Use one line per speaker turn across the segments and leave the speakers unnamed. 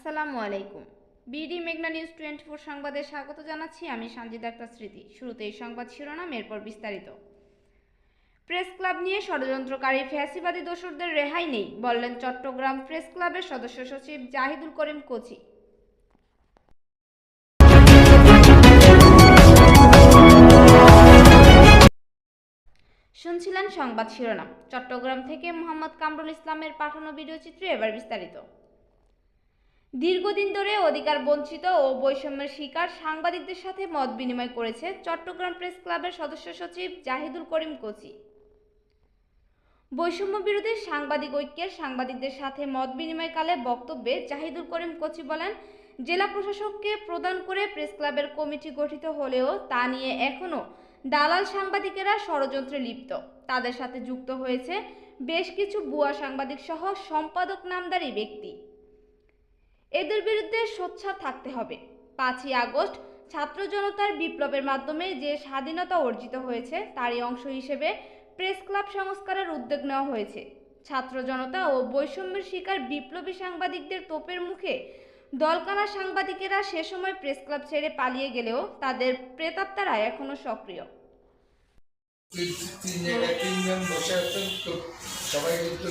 আসসালামু আলাইকুম। বিডি মেঘনা নিউজ টোয়েন্টি ফোর সংবাদে স্বাগত জানাচ্ছি। আমি সঞ্জিত আক্তার স্মৃতি। শুরুতে এই সংবাদ শিরোনাম, এরপর বিস্তারিত। প্রেস ক্লাব নিয়ে ষড়যন্ত্রকারী ফ্যাসিবাদী দোসরদের রেহাই নেই, বললেন চট্টগ্রাম প্রেস ক্লাবের সদস্য সচিব জাহিদুল করিম কোচি। শুনছিলেন সংবাদ শিরোনাম। চট্টগ্রাম থেকে মোহাম্মদ কামরুল ইসলামের পাঠানো ভিডিও চিত্রে এবার বিস্তারিত। দীর্ঘদিন ধরে অধিকার বঞ্চিত ও বৈষম্যের শিকার সাংবাদিকদের সাথে মত বিনিময় করেছে চট্টগ্রাম প্রেস ক্লাবের সদস্য সচিব জাহিদুল করিম কোচি। বৈষম্য বিরোধী সাংবাদিক ঐক্যের সাংবাদিকদের সাথে মত বিনিময়কালে বক্তব্যে জাহিদুল করিম কোচি বলেন, জেলা প্রশাসককে প্রদান করে প্রেস ক্লাবের কমিটি গঠিত হলেও তা নিয়ে এখনও দালাল সাংবাদিকেরা ষড়যন্ত্রে লিপ্ত। তাদের সাথে যুক্ত হয়েছে বেশ কিছু বুয়া সাংবাদিক সহ সম্পাদক নামদারি ব্যক্তি। এদের বিরুদ্ধে সোচ্চার থাকতে হবে। পাঁচই আগস্ট ছাত্র জনতার বিপ্লবের মাধ্যমে যে স্বাধীনতা অর্জিত হয়েছে, তারই অংশ হিসেবে প্রেস ক্লাব সংস্কারের উদ্যোগ নেওয়া হয়েছে। ছাত্র জনতা ও বৈষম্যের শিকার বিপ্লবী সাংবাদিকদের তোপের মুখে দলকানা সাংবাদিকেরা সে সময় প্রেস ক্লাব ছেড়ে পালিয়ে গেলেও তাদের প্রেতাত্মারা এখনও সক্রিয়।
সবাই কিন্তু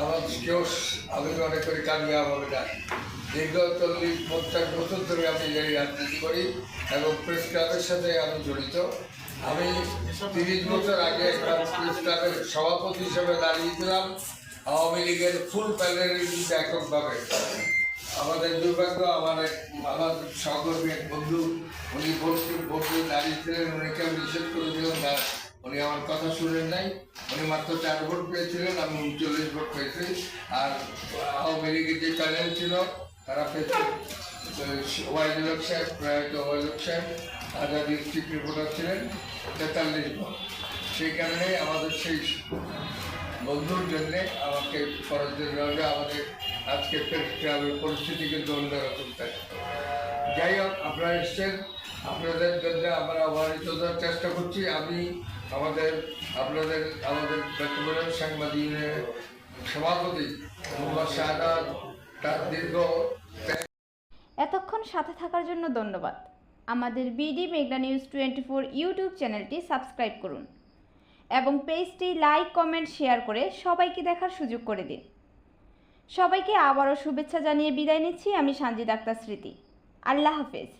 আমার কেউ আমি মনে করি কামিয়াব হবে না। দীর্ঘ চল্লিশ পঞ্চাশ বছর ধরে আমি এই রাজনীতি করি এবং প্রেস ক্লাবের সাথে আমি জড়িত। আমি তিরিশ বছর আগে একটা প্রেস ক্লাবের সভাপতি হিসেবে দাঁড়িয়েছিলাম আওয়ামী লীগের ফুল প্যানেলের এককভাবে। আমাদের দুর্ভাগ্য, আমার এক, আমার সহকর্মী এক বন্ধু, উনি ভোট ভোট দাঁড়িয়েছিলেন উনিকে আমি নিষেধ করে দিলাম উনি আমার কথা শুনেন নাই। উনি মাত্র চার ভোট পেয়েছিলেন, আমি উনচল্লিশ ভোট পেয়েছি। আর আওয়ামী লীগের যে চ্যানেল ছিল, তারা পেয়েছে। ওয়াইদুল হক সাহেব প্রয়াত ওয়াইদুল হক সাহেব আজাদ ডিস্ট্রিক্ট রিপোর্টার ছিলেন, তেতাল্লিশ ভোট। সেই কারণে আমাদের সেই বন্ধুর জন্যে আমাকে দিতে হবে আমাদের আজকে প্রেস ক্লাবের পরিস্থিতি কিন্তু অন্যরকম থাকে যাই হোক, আপনারা এসছেন। আপনাদের জন্য আমরা অবহেলিত হওয়ার চেষ্টা করছি। আমি আমাদের, আপনাদের, আমাদের বর্তমানের সাংবাদিকের সভাপতি মোহাম্মদ শাহাদ তার দীর্ঘ
এতক্ষণ সাথে থাকার জন্য ধন্যবাদ। আমাদের বিডি মেঘনা নিউজ টোয়েন্টি ফোর ইউটিউব চ্যানেলটি সাবস্ক্রাইব করুন এবং পেজটি লাইক, কমেন্ট, শেয়ার করে সবাইকে দেখার সুযোগ করে দিন। সবাইকে আবারও শুভেচ্ছা জানিয়ে বিদায় নিচ্ছি। আমি সানজিদ আক্তার স্মৃতি। আল্লাহ হাফেজ।